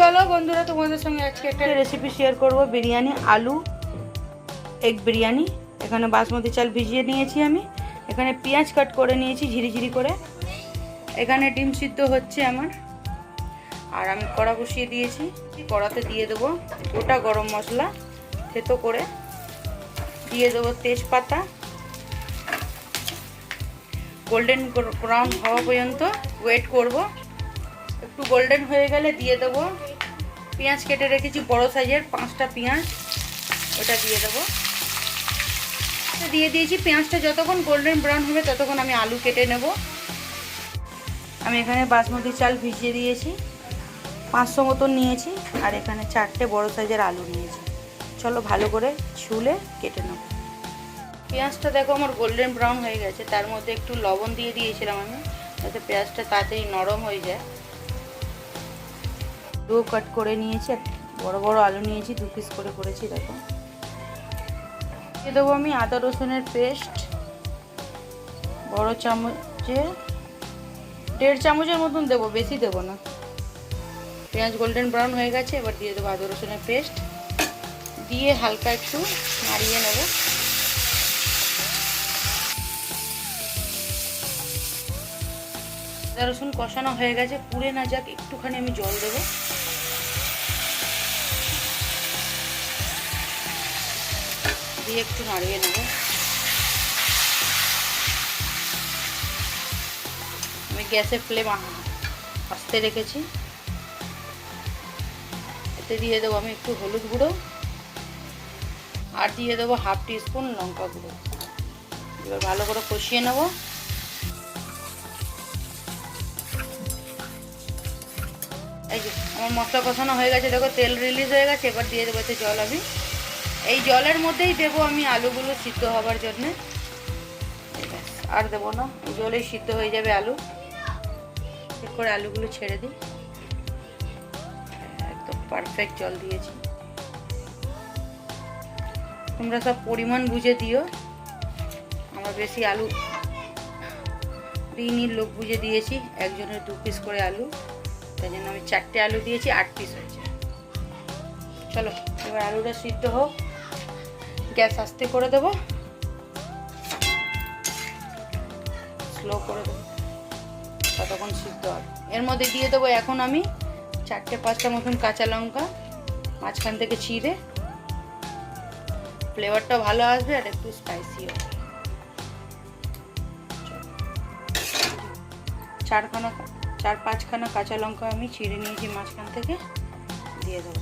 চলো বন্ধুরা, তোমাদের সঙ্গে আজকে একটা রেসিপি শেয়ার করব, বিরিয়ানি, আলু এগ বিরিয়ানি। এখানে বাসমতি চাল ভিজিয়ে নিয়েছি আমি। এখানে পেঁয়াজ কাট করে নিয়েছি, ঝিরিঝিরি করে। এখানে ডিম সিদ্ধ হচ্ছে আমার। আর আমি কড়া বসিয়ে দিয়েছি। কড়াতে দিয়ে দেবো গোটা গরম মশলা, থেতো করে। দিয়ে দেবো তেজপাতা। গোল্ডেন ব্রাউন হওয়া পর্যন্ত ওয়েট করব। একটু গোল্ডেন হয়ে গেলে দিয়ে দেবো পেঁয়াজ কেটে রেখেছি, বড় সাইজের, পাঁচটা পেঁয়াজ। ওটা দিয়ে দেবো। দিয়ে দিয়েছি, পেঁয়াজটা যতক্ষণ গোল্ডেন ব্রাউন হবে, ততক্ষণ আমি আলু কেটে নেব। আমি এখানে বাসমতি চাল ভিজিয়ে দিয়েছি। পাঁচশো মতন নিয়েছি, আর এখানে চারটে বড় সাইজের আলু নিয়েছি। চলো ভালো করে ছুলে কেটে নেব। পেঁয়াজটা দেখো আমার গোল্ডেন ব্রাউন হয়ে গেছে, তার মধ্যে একটু লবণ দিয়ে দিয়েছিলাম আমি, যাতে পেঁয়াজটা তাড়াতাড়ি নরম হয়ে যায়। দু কাট করে নিয়েছি আর বড় বড় আলু নিয়েছি, দু পিস করে করেছি, দেখো। দিয়ে দেবো আমি আদা রসুনের পেস্ট বড় চামচে, দেড় চামচের মতন দেবো, বেশি দেবো না। পেঁয়াজ গোল্ডেন ব্রাউন হয়ে গেছে, এবার দিয়ে দেবো আদা রসুনের পেস্ট দিয়ে হালকা একটু নাড়িয়ে নেব। আদা রসুন কষানো হয়ে গেছে, পুড়ে না যাক, একটুখানি আমি জল দেবো। দিয়ে একটু নাড়িয়ে নেব। আমি গ্যাসের ফ্লেম আস্তে রেখেছি। এতে দিয়ে দেবো আমি একটু হলুদ গুঁড়ো আর দিয়ে দেবো হাফ টি স্পুন লঙ্কা গুঁড়ো। এবার ভালো করে কষিয়ে নেব। এই যে, আমার মশলা কষানো হয়ে গেছে, দেখো তেল রিলিজ হয়ে গেছে, এবার দিয়ে দেবো জল আমি। এই জলের মধ্যেই দেবো আমি আলুগুলো সিদ্ধ হবার জন্যে। আর দেবো না, জলেই সিদ্ধ হয়ে যাবে আলু। করে আলুগুলো ছেড়ে দিই। একদম পারফেক্ট জল দিয়েছি। তোমরা সব পরিমাণ বুঝে দিও। আমার বেশি আলু দিইনি লোক বুঝে দিয়েছি, একজনের দু পিস করে আলু। তাই জন্য আমি চারটে আলু দিয়েছি, আট পিস হয়েছে। চলো, এবার আলুটা সিদ্ধ হোক। গ্যাস আস্তে করে দেবো। স্লো করে দেবো। ততক্ষণ সিদ্ধ হবে। এর মধ্যে দিয়ে দেবো এখন আমি চারটে পাঁচটা মতন কাঁচা লঙ্কা, মাঝখান থেকে ছিঁড়ে ফ্লেভারটা ভালো আসবে আর একটু স্পাইসি হবে। চারখানা, চার পাঁচখানা কাঁচা লঙ্কা আমি ছিঁড়ে নিয়েছি মাঝখান থেকে। দিয়ে দেবো।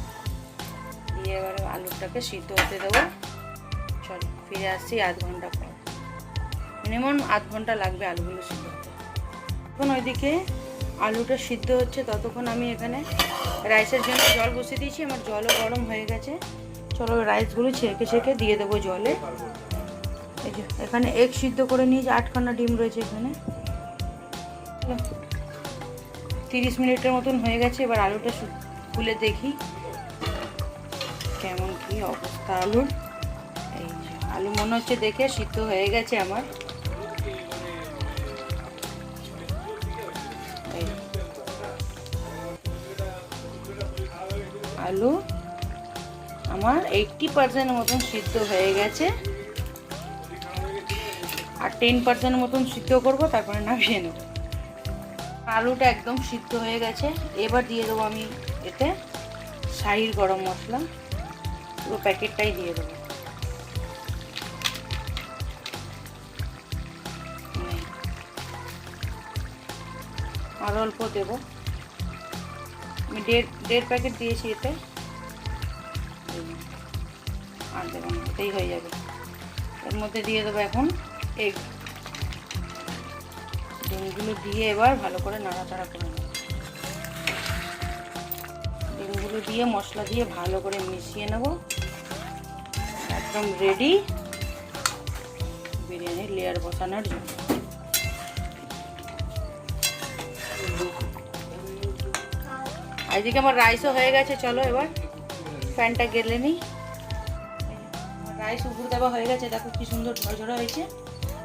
দিয়ে এবারে আলুটাকে সিদ্ধ হতে দেবো। ফিরে আসছি আধ ঘণ্টা পর। মিনিমাম আধ ঘণ্টা লাগবে আলুগুলো সিদ্ধ হতে। এখন ওইদিকে আলুটা সিদ্ধ হচ্ছে, ততক্ষণ আমি এখানে রাইসের জন্য জল বসিয়ে দিয়েছি। আমার জলও গরম হয়ে গেছে। চলো রাইসগুলো ছেঁকে ছেঁকে দিয়ে দেবো জলে। এখানে এগ সিদ্ধ করে নিয়েছি, আটখানা ডিম রয়েছে এখানে। তিরিশ মিনিটের মতন হয়ে গেছে, এবার আলুটা খুলে দেখি। কেমন কি অবস্থা আলুর। আলু মনে হচ্ছে দেখে সিদ্ধ হয়ে গেছে আমার। আলু আমার এইটটি পার্সেন্ট মতন সিদ্ধ হয়ে গেছে। আর টেন পার্সেন্ট মতন সিদ্ধ করব, তারপরে নামিয়ে নেব। আলুটা একদম সিদ্ধ হয়ে গেছে। এবার দিয়ে দেবো আমি এতে শাহির গরম মশলা। পুরো প্যাকেটটাই দিয়ে দেবো। আর অল্প দেব। আমি দেড় দেড় প্যাকেট দিয়েছি এতে। আর দেবো না এতেই হয়ে যাবে। এর মধ্যে দিয়ে দেবো এখন এগ ডিমগুলো দিয়ে এবার ভালো করে নাড়াচাড়া করে নেব। ডিমগুলো দিয়ে মশলা দিয়ে ভালো করে মিশিয়ে নেব। একদম রেডি বিরিয়ানির লেয়ার বসানোর জন্য। এদিকে আমার রাইসও হয়ে গেছে, চলো এবার ফ্যানটা গেলে নি। রাইস উপর দেওয়া হয়ে গেছে, দেখো কি সুন্দর ঝরঝরা হয়েছে।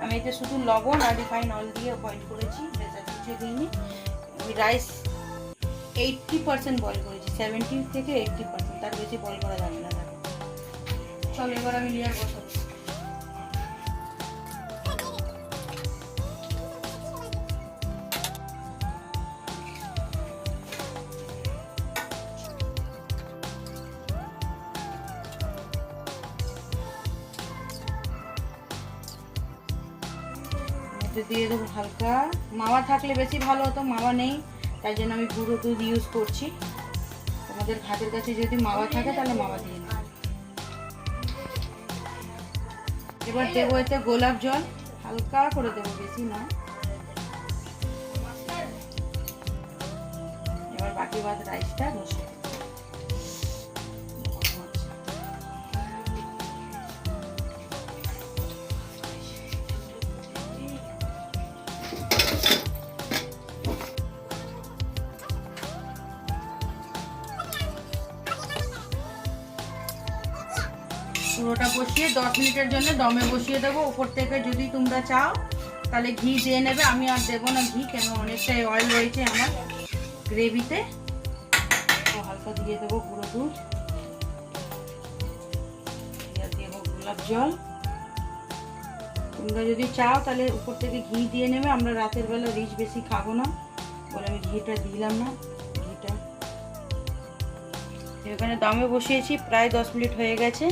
আমি এতে শুধু লবণ আর রিফাইন অল দিয়ে বয়েল করেছি কিছু দিইনি। আমি রাইস এইটটি পার্সেন্ট বয়েল করেছি সেভেন্টি থেকে এইটটি পার্সেন্ট তার বেশি বয়েল করা যাবে না চলো এবার আমি লেয়ার বসাবো মধ্যে দিয়ে দেবো হালকা। মাওয়া থাকলে বেশি ভালো হতো, মাওয়া নেই। তাই জন্য আমি গুঁড়ো দুধ ইউজ করছি। তোমাদের হাতের কাছে যদি মাওয়া থাকে, তাহলে মাওয়া দিয়ে নেবে। এবার দেবো এতে গোলাপ জল। হালকা করে দেবো, বেশি না এবার বাকি বাদ রাইসটা বসে পুরোটা বসিয়ে দশ মিনিটের জন্য দমে বসিয়ে দেবো। উপর থেকে যদি তোমরা চাও, তাহলে ঘি দিয়ে নেবে। আমি আর দেবো না ঘি, কেন? অনেকটাই অয়েল রয়েছে আমার গ্রেভিতে হালকা দিয়ে দেবো পুরো দুধ। দেবো গোলাপ জল। তোমরা যদি চাও, তাহলে উপর থেকে ঘি দিয়ে নেবে। আমরা রাতের বেলা রিচ বেশি খাব না বলে আমি ঘিটা দিলাম না, ঘিটা। এখানে দমে বসিয়েছি, প্রায় দশ মিনিট হয়ে গেছে।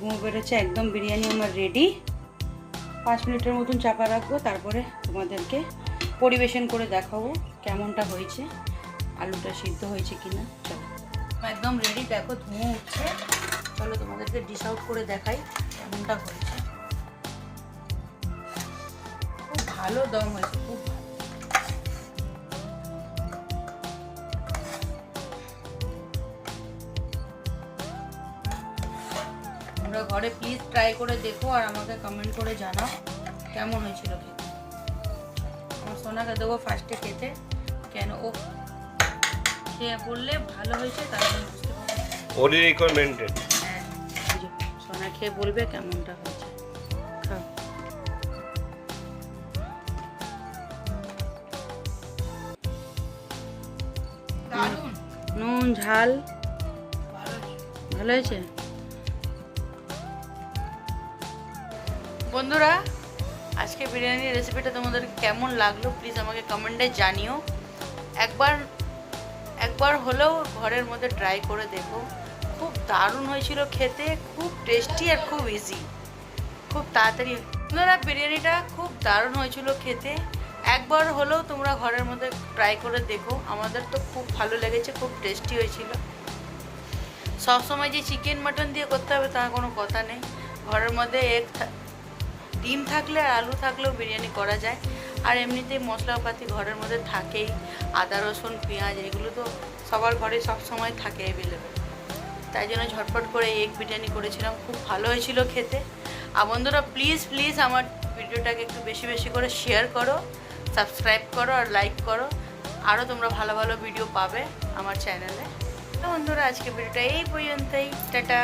ধুঁয়ো বেরোচ্ছে, একদম বিরিয়ানি আমার রেডি পাঁচ মিনিটের মতন চাপা রাখব, তারপরে তোমাদেরকে পরিবেশন করে দেখাবো কেমনটা হয়েছে, আলুটা সিদ্ধ হয়েছে কিনা। চলো। একদম রেডি দেখো ধুঁয়ো উঠছে। চলো তোমাদেরকে ডিশ আউট করে দেখাই কেমনটা হয়েছে। খুব ভালো দম হয়েছে তোমরা ঘরে প্লিজ ট্রাই করে দেখো আর আমাকে কমেন্ট করে জানাও কেমন হয়েছিল খেতে। আমার সোনাকে দেবো ফার্স্টে খেতে। কেন? ও খেয়ে বললে ভালো হয়েছে তার জন্য বুঝতে পারবে রিকমেন্ডেড হ্যাঁ সোনা খেয়ে বলবে কেমনটা হয়েছে। খাও। নুন ঝাল। ভালো হয়েছে? বন্ধুরা, আজকে বিরিয়ানির রেসিপিটা তোমাদের কেমন লাগল প্লিজ আমাকে কমেন্টে জানিও। একবার একবার হলেও ঘরের মধ্যে ট্রাই করে দেখো। খুব দারুণ হয়েছিল খেতে, খুব টেস্টি আর খুব ইজি খুব তাড়াতাড়ি। বন্ধুরা, বিরিয়ানিটা খুব দারুণ হয়েছিল খেতে। একবার হলেও তোমরা ঘরের মধ্যে ট্রাই করে দেখো। আমাদের তো খুব ভালো লেগেছে, খুব টেস্টি হয়েছিল। সবসময় যে চিকেন মাটন দিয়ে করতে হবে তা কোনো কথা নেই। ঘরের মধ্যে এগ ডিম থাকলে আর আলু থাকলেও বিরিয়ানি করা যায়। আর এমনিতেই মশলাপাতি ঘরের মধ্যে থাকেই। আদা, রসুন, পেঁয়াজ, এগুলো তো সবার ঘরে সবসময় থাকে অ্যাভেলেবেল তাই জন্য ঝটপট করে এগ বিরিয়ানি করেছিলাম। খুব ভালো হয়েছিল খেতে। আর বন্ধুরা প্লিজ প্লিজ আমার ভিডিওটাকে একটু বেশি বেশি করে শেয়ার করো সাবস্ক্রাইব করো আর লাইক করো। আরও তোমরা ভালো ভালো ভিডিও পাবে আমার চ্যানেলে তো বন্ধুরা, আজকে ভিডিওটা এই পর্যন্তই। টাটা।